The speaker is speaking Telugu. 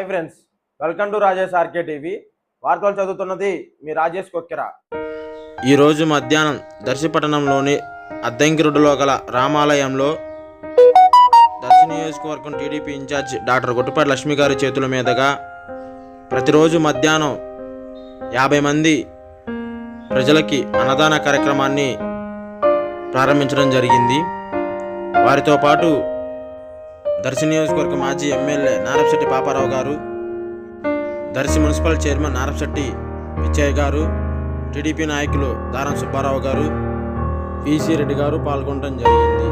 Hi friends welcome to Rajesh RK TV. వార్తలు చదువుతున్నది మీ రాజేష్ కొక్కెర. ఈరోజు మధ్యాహ్నం దర్శిపట్టణంలోని అద్దంకిరుడులో గల రామాలయంలో దర్శి నియోజకవర్గం TDP incharge doctor Guttupati Lakshmi గారి చేతుల మీదుగా ప్రతిరోజు మధ్యాహ్నం యాభై మంది ప్రజలకి అన్నదాన కార్యక్రమాన్ని ప్రారంభించడం జరిగింది. వారితో పాటు దర్శి నియోజకవర్గ మాజీ ఎమ్మెల్యే నారపశెట్టి పాపారావు గారు దర్శి మున్సిపల్ చైర్మన్ నారపశెట్టి పిచ్చయ్య గారు టీడీపీ నాయకులు దారం సుబ్బారావు గారు పిసి రెడ్డి గారు పాల్గొనడం జరిగింది.